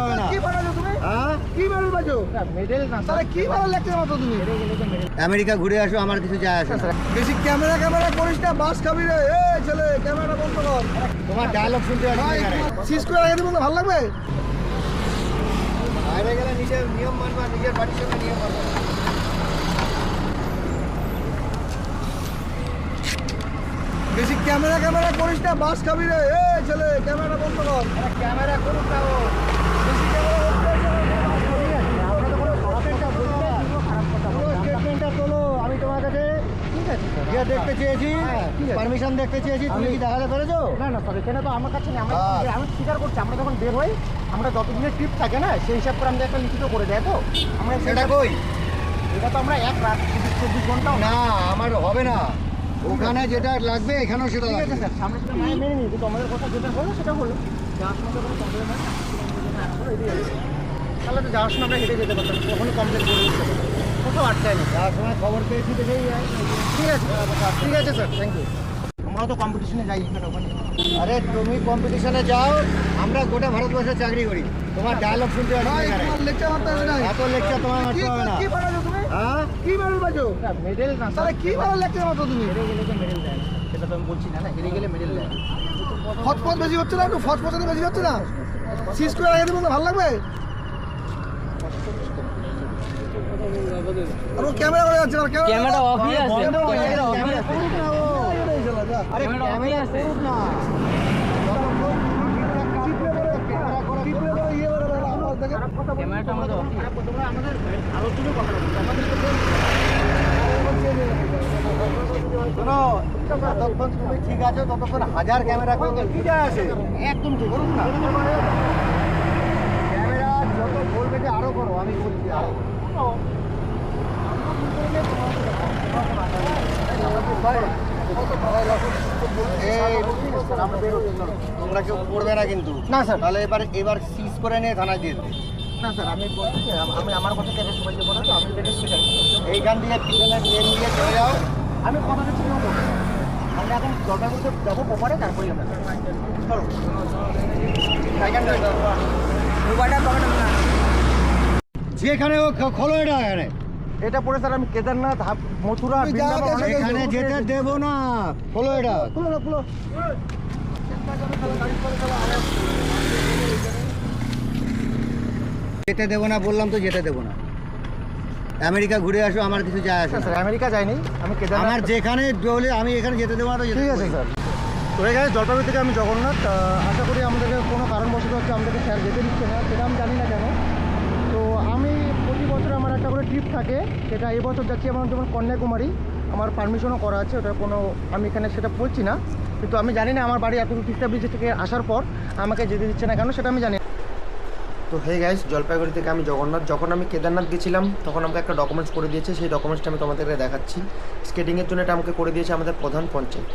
হবে না। হ্যাঁ? আমেরিকা ঘুরে আসো আমার কিছু যায় আসে না। বেশি ক্যামেরা ক্যামেরা করিস না বাস খাবি রে। এ ছেলে ক্যামেরা বন্ধ কর। তোমার ডায়লগ শুনতে আসছি ভাই করে রেখে দিবো ভালো লাগবে? বাইরে গেলে নিজের নিয়ম মানবা নিজের বাড়ির সঙ্গে নিয়ম মানবা। বেশি ক্যামেরা ক্যামেরা করিস না বাস খাবি রে। এ ছেলে ক্যামেরা বন্ধ কর। ক্যামেরা করুক না ও বেশি ক্যামেরা স্টেটমেন্টটা তোলো আমি তোমার কাছে ঠিক আছে স্যার যে দেখতে চেয়েছি। হ্যাঁ, পারমিশন দেখতে চেয়েছি। তুমি কি দেখাতে পেরেছ? না না স্যার এখানে তো আমার কাছে নেই। আমরা আর? আমি স্বীকার করছি। আমরা যখন বের হই আমরা যতদিনের ট্রিপ থাকে না সেই হিসাব করে আমাদের একটা লিখিত করে দেয় তো? আমরা সেটা কই? এটা তো আমরা এক রাত চব্বিশ ঘন্টাও না। আমার হবে না। ওখানে যেটা লাগবে এখানেও সেটা লাগবে। স্যার সামনে মেনে নিই। কিন্তু আমাদের কথা যেটা হলো সেটা হলো যাওয়ার সময় যখন কমপ্লেন হয় তাহলে তো যাওয়ার সময় আমরা হেঁটে যেতে পারতাম কখনো কমপ্লেন করে দিতে কোথাও আটকায় না যার সময় খবর পেয়েছি দেখেই। ঠিক আছে ঠিক আছে স্যার থ্যাংক ইউ আমরাও তো কম্পিটিশনে যাই এখানে ওখানে। আরে তুমি কম্পিটিশনে যাও আমরা গোটা ভারতবর্ষে চাকরি করি। তোমার ডায়লগ শুনতে হবে এত লেকচার তোমার মারতে হবে না। হ্যাঁ? কি মেডেল বাজো মেডেল না তাহলে কি লেকচার মাত্র তুমি? হেরে গেলে তো মেডেল দেয় সেটা তো আমি বলছি না না হেরে গেলে মেডেল দেয় না। ফটফট বেশি হচ্ছে না একটু? ফটফটানি বেশি হচ্ছে না? সিস করে রেখে ভালো লাগবে আর ও ক্যামেরা করে যাচ্ছে ক্যামেরা অফই আছে। বন্ধ গেছে, ক্যামেরা ক্যামেরা off করুক না ও। আরে ক্যামেরা আছে। না ক্যামেরাটা আমাদের অফই আছে। তোমরা আমাদের আলোচনা কথা বলছো আমাদের শোনো যতক্ষণ তুমি ঠিক আছো ততক্ষণ হাজার ক্যামেরা করবে যায় আসে একদম ঠিক করুক না। ক্যামেরা যত বলবে যে আরও করো আমি বলছি আরও করো। এই, তোমরা কেউ করবে না কিন্তু। না, স্যার। তাহলে এবার এবার সিজ করে নিয়ে থানায় দিয়ে দেবে না স্যার আমি আম- আমি আমার কথা থেকে সবাই যে বলে তো আমি এটা স্বীকার এইখান দিয়ে পিছনে ট্রেন দিয়ে চলে যাও। আমি কথা দিচ্ছি না। আমরা এখন জলপাইগুড়িতে যাব ওপারে তারপরে আমরা চলো। মোবাইলটা দরকার না। যেখানে খোলো এটা এখানে। এটা পরে স্যার আমি কেদারনাথ মথুরা এখানে যেতে। দেবো না। খোলো এটা। খুলো খুলো। যেতে দেবো না বললাম তো যেতে দেবো না। আমেরিকা ঘুরে আসো আমার কিছু যায় আসে। স্যার আমেরিকা যাইনি। আমি কেদারনাথ আমার যেখানে বলে আমি এখানে যেতে দেবো না তো ঠিক আছে স্যার। তো এখানে জলপাইগুড়ি থেকে আমি জগন্নাথ আশা করি আমাদেরকে কোনো কারণবশত হচ্ছে আমাদেরকে স্যার যেতে দিচ্ছে না সেটা আমি জানি না কেন। তো আমি প্রতি বছর আমার একটা করে ট্রিপ থাকে সেটা এবছর যাচ্ছি আমার যেমন কন্যাকুমারী। আমার পারমিশনও করা আছে, ওটা কোনো, আমি এখানে সেটা বলছি না। কিন্তু আমি জানি না আমার বাড়ি এত তিস্তা থেকে আসার পর আমাকে যেতে দিচ্ছে না কেন, সেটা আমি জানি। তো হে গাইস জলপাইগুড়ি থেকে আমি জগন্নাথ, যখন আমি কেদারনাথ গেছিলাম, তখন আমাকে একটা ডকুমেন্টস করে দিয়েছে, সেই ডকুমেন্টসটা আমি তোমাদেরকে দেখাচ্ছি। স্কেটিংয়ের জন্য এটা আমাকে করে দিয়েছে আমাদের প্রধান পঞ্চায়েত।